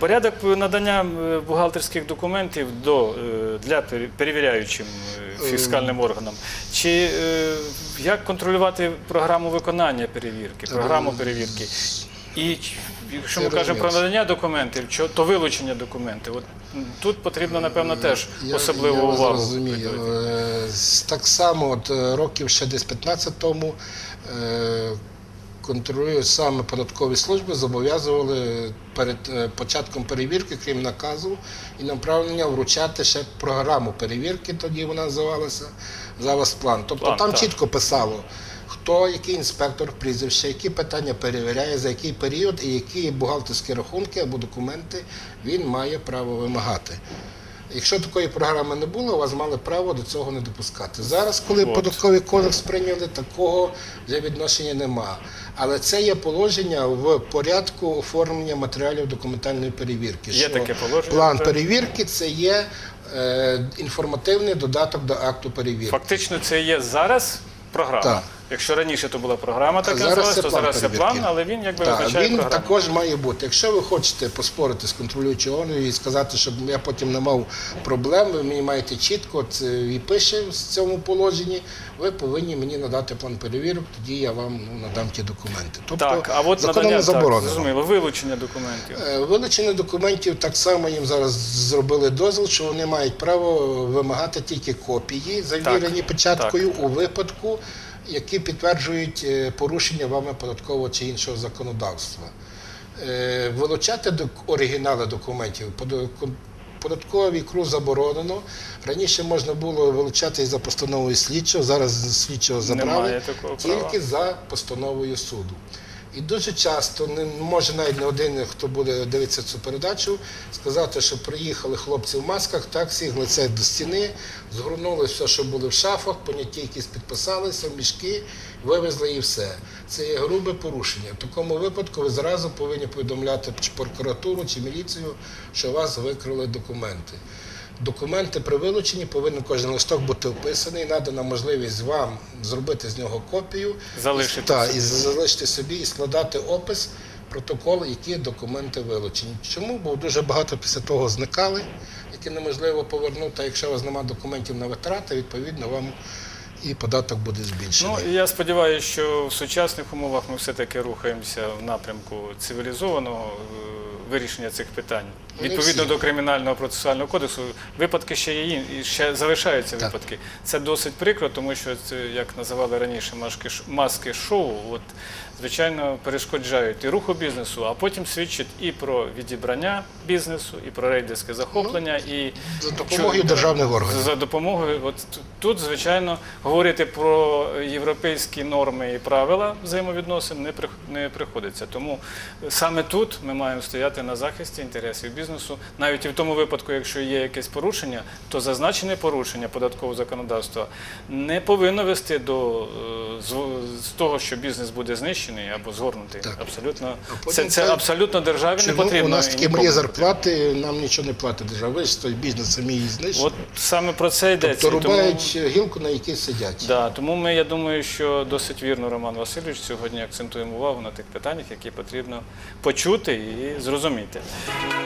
Порядок надання е, бухгалтерських документів до, е, для перевіряючим е, фіскальним органам. Чи як контролювати програму виконання перевірки, програму перевірки? І якщо ми Я кажемо про надання документів, то вилучення документів. От тут потрібно, напевно, теж особливу я увагу. розумію. Так само, от років ще десь 15 тому контролюють саме податкові служби, зобов'язували перед е, початком перевірки, крім наказу і направлення, вручати ще програму перевірки, тоді вона називалася зараз план. Тобто План, там так. чітко писало. Хто, який інспектор прізвище, які питання перевіряє, за який період і які бухгалтерські рахунки або документи він має право вимагати. Якщо такої програми не було, вас мали право до цього не допускати. Зараз, коли От. податковий кодекс прийняли, такого вже відношення нема. Але це є положення в порядку оформлення матеріалів документальної перевірки. Є що таке положення, План так. перевірки це є е, інформативний додаток до акту перевірки. Фактично, це є зараз програма. Так. Якщо раніше то була програма, так зараз називалась, то зараз це план, але він якби Так, означає він програму. також має бути. Якщо ви хочете поспорити з контролюючим органом і сказати, щоб я потім не мав проблем, ви мені маєте чітко це і пише в цьому положенні, ви повинні мені надати план перевірок, тоді я вам ну, надам ті документи. Тобто Так, а от законом надання не так, заборонено. зрозуміло, вилучення документів. Е, Вилучення документів так само їм зараз зробили дозвіл, що вони мають право вимагати тільки копії, завірені печаткою у випадку, які підтверджують е, порушення вами податкового чи іншого законодавства. Е, Вилучати оригінали документів податковий круг заборонено. Раніше можна було вилучати за постановою слідчого, зараз слідчого забрали тільки за постановою суду. І дуже часто не може навіть не один, хто буде дивитися цю передачу, сказати, що приїхали хлопці в масках, таксі, лице до стіни, згорнули все, що були в шафах, поняття якісь підписалися, мішки, вивезли і все. Це є грубе порушення. В такому випадку ви зразу повинні повідомляти чи прокуратуру чи міліцію, що у вас викрили документи. Документи при вилученні повинен кожен листок бути описаний, надана можливість вам зробити з нього копію, Залишити та, собі. і залишити собі і складати опис, протокол, які документи вилучені. Чому? Бо дуже багато після того зникали, які неможливо повернути. А якщо у вас немає документів на витрати, відповідно вам і податок буде збільшений. Ну я сподіваюся, що в сучасних умовах ми все-таки рухаємося в напрямку цивілізованого е, вирішення цих питань. Ну, Відповідно до кримінального процесуального кодексу, випадки ще є і ще залишаються випадки. Це досить прикро, тому що як називали раніше маски, шоу, от звичайно перешкоджають і руху бізнесу, а потім свідчать і про відібрання бізнесу, і про рейдерське захоплення, і За допомогою державних органів. за допомогою, от тут, звичайно, говорити про європейські норми і правила взаємовідносин не приходиться. Тому саме тут ми маємо стояти на захисті інтересів бізнесу. Навіть і в тому випадку, якщо є якесь порушення, то зазначене порушення податкового законодавства не повинно вести до е, з- того, що бізнес буде знищений або згорнутий. Так. Абсолютно це, це абсолютно державі не потрібно. у нас такі потрібно. зарплати, нам нічого не платить держава. Ви бізнес самі її знищили. От саме про це йдеться. тобто І тому- гілку, на якій сидять. Да, тому ми, я думаю, що досить вірно Роман Васильович сьогодні акцентуємо увагу на тих питаннях, які потрібно почути і зрозуміти. Mieter.